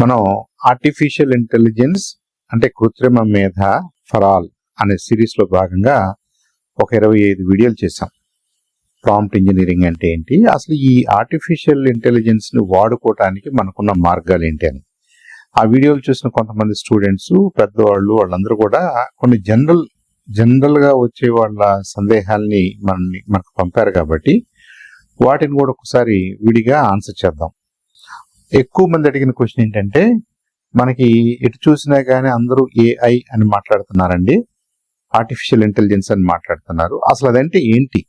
మనం artificial intelligence అంటే కృత్రిమ మేధ ఫర్ ఆల్ అనే సిరీస్లో భాగంగా ఒక ఇరవై ఐదు వీడియోలు చేశాం. ప్రాంప్ట్ ఇంజనీరింగ్ అంటే ఏంటి? అసలు ఈ ఆర్టిఫిషియల్ ఇంటెలిజెన్స్ని వాడుకోవటానికి మనకున్న మార్గాలు ఏంటి అని. ఆ వీడియోలు చూసిన కొంతమంది స్టూడెంట్స్ పెద్దవాళ్ళు వాళ్ళందరూ కూడా కొన్ని జనరల్ జనరల్గా వచ్చే వాళ్ళ సందేహాల్ని మనల్ని మనకు పంపారు కాబట్టి వాటిని కూడా ఒకసారి విడిగా ఆన్సర్ చేద్దాం. ఎక్కువ మంది అడిగిన క్వశ్చన్ ఏంటంటే మనకి ఎటు చూసినా కానీ అందరూ ఏఐ అని మాట్లాడుతున్నారండి. ఆర్టిఫిషియల్ ఇంటెలిజెన్స్ అని మాట్లాడుతున్నారు. అసలు అదంటే ఏంటి?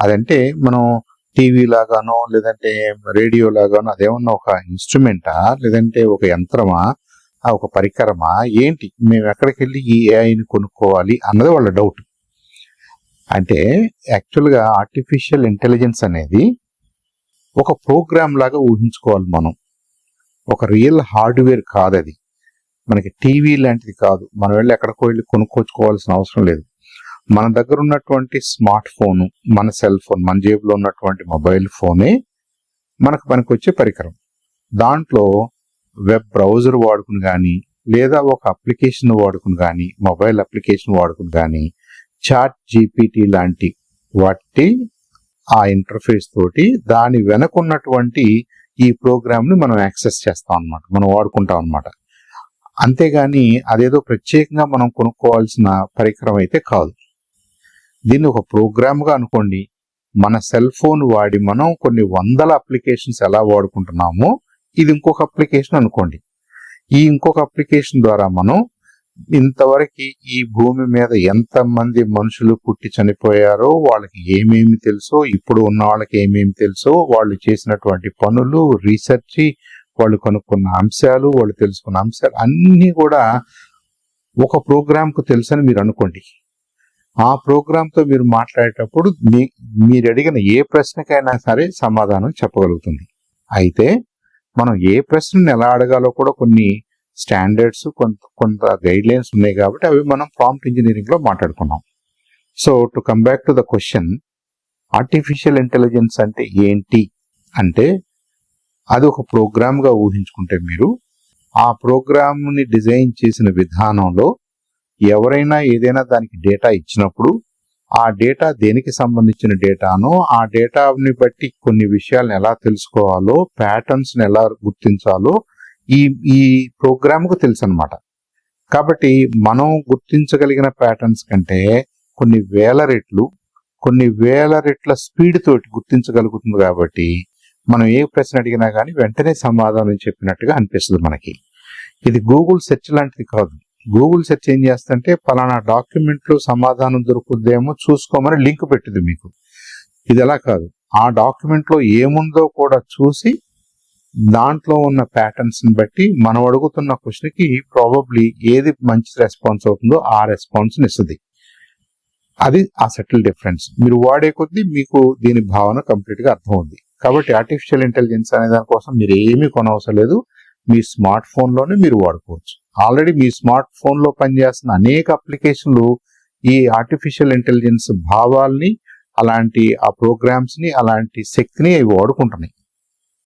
అదంటే మనం టీవీ లాగానో లేదంటే రేడియో లాగానో అదేమన్నా ఒక ఇన్స్ట్రుమెంటా? లేదంటే ఒక యంత్రమా? ఆ ఒక పరికరమా? ఏంటి? మేము ఎక్కడికి వెళ్ళి ఈ ఏఐని కొనుక్కోవాలి అన్నది వాళ్ళ డౌట్. అంటే యాక్చువల్గా ఆర్టిఫిషియల్ ఇంటెలిజెన్స్ అనేది ఒక ప్రోగ్రామ్ లాగా ఊహించుకోవాలి మనం. ఒక రియల్ హార్డ్వేర్ కాదు అది మనకి టీవీ లాంటిది కాదు. మనం వెళ్ళి ఎక్కడికో వెళ్ళి కొనుక్కోచుకోవాల్సిన అవసరం లేదు. మన దగ్గర ఉన్నటువంటి స్మార్ట్ ఫోన్ మన సెల్ ఫోన్ మన జేబులో ఉన్నటువంటి మొబైల్ ఫోనే మనకు పనికొచ్చే పరికరం. దాంట్లో వెబ్ బ్రౌజర్ వాడుకుని కానీ లేదా ఒక అప్లికేషన్ వాడుకుని కానీ మొబైల్ అప్లికేషన్ వాడుకుని కానీ చాట్ జీపీటీ లాంటి వాటి ఆ ఇంటర్ఫేస్ తోటి దాని వెనకున్నటువంటి ఈ ప్రోగ్రామ్ని మనం యాక్సెస్ చేస్తాం అనమాట మనం వాడుకుంటాం అనమాట అంతేగాని అదేదో ప్రత్యేకంగా మనం కొనుక్కోవాల్సిన పరికరం అయితే కాదు. దీన్ని ఒక ప్రోగ్రామ్గా అనుకోండి. మన సెల్ ఫోన్ వాడి మనం కొన్ని వందల అప్లికేషన్స్ ఎలా వాడుకుంటున్నామో ఇది ఇంకొక అప్లికేషన్ అనుకోండి. ఈ ఇంకొక అప్లికేషన్ ద్వారా మనం ఇంతవరకు ఈ భూమి మీద ఎంతమంది మనుషులు పుట్టి చనిపోయారో వాళ్ళకి ఏమేమి తెలుసో ఇప్పుడు ఉన్న వాళ్ళకి ఏమేమి తెలుసో వాళ్ళు చేసినటువంటి పనులు రీసెర్చ్ వాళ్ళు కనుక్కున్న అంశాలు వాళ్ళు తెలుసుకున్న అంశాలు అన్నీ కూడా ఒక ప్రోగ్రాంకు తెలుసని మీరు అనుకోండి. ఆ ప్రోగ్రాంతో మీరు మాట్లాడేటప్పుడు మీ మీరు అడిగిన ఏ ప్రశ్నకైనా సరే సమాధానం చెప్పగలుగుతుంది. అయితే మనం ఏ ప్రశ్నను ఎలా అడగాలో కూడా కొన్ని స్టాండర్డ్స్ కొంత కొంత గైడ్ లైన్స్ ఉన్నాయి కాబట్టి అవి మనం ప్రాంప్ట్ ఇంజనీరింగ్లో మాట్లాడుకున్నాం. So to come back to the question artificial intelligence అంటే ఏంటి? అంటే అది ఒక ప్రోగ్రామ్గా ఊహించుకుంటే మీరు ఆ ప్రోగ్రామ్ని డిజైన్ చేసిన విధానంలో ఎవరైనా ఏదైనా దానికి డేటా ఇచ్చినప్పుడు ఆ డేటా దేనికి సంబంధించిన డేటానో ఆ డేటాని బట్టి కొన్ని విషయాలను ఎలా తెలుసుకోవాలో ప్యాటర్న్స్ని ఎలా గుర్తించాలో ఈ ఈ ప్రోగ్రామ్కు తెలుసు అనమాట కాబట్టి మనం గుర్తించగలిగిన ప్యాటర్న్స్ కంటే కొన్ని వేల రెట్లు కొన్ని వేల రెట్ల స్పీడ్ తోటి గుర్తించగలుగుతుంది కాబట్టి మనం ఏ ప్రశ్న అడిగినా కానీ వెంటనే సమాధానం చెప్పినట్టుగా అనిపిస్తుంది మనకి. ఇది గూగుల్ సెర్చ్ లాంటిది కాదు. గూగుల్ సెర్చ్ ఏం చేస్తుంటే పలానా డాక్యుమెంట్లో సమాధానం దొరుకుద్దేమో చూసుకోమని లింక్ పెట్టింది మీకు. ఇది ఎలా కాదు. ఆ డాక్యుమెంట్లో ఏముందో కూడా చూసి దాంట్లో ఉన్న ప్యాటర్న్స్ని బట్టి మనం అడుగుతున్న క్వశ్చన్కి ప్రాబబ్లీ ఏది మంచి రెస్పాన్స్ అవుతుందో ఆ రెస్పాన్స్ ఇస్తుంది. అది ఆ సెటిల్ డిఫరెన్స్ మీరు వాడే కొద్దీ మీకు దీని భావన కంప్లీట్గా అర్థం ఉంది కాబట్టి ఆర్టిఫిషియల్ ఇంటెలిజెన్స్ అనే దానికోసం మీరు ఏమీ కొనవసరం లేదు. మీ స్మార్ట్ ఫోన్లోనే మీరు వాడుకోవచ్చు. ఆల్రెడీ మీ స్మార్ట్ ఫోన్లో పనిచేస్తున్న అనేక అప్లికేషన్లు ఈ ఆర్టిఫిషియల్ ఇంటెలిజెన్స్ భావాల్ని అలాంటి ఆ ప్రోగ్రామ్స్ని అలాంటి శక్తిని అవి వాడుకుంటున్నాయి.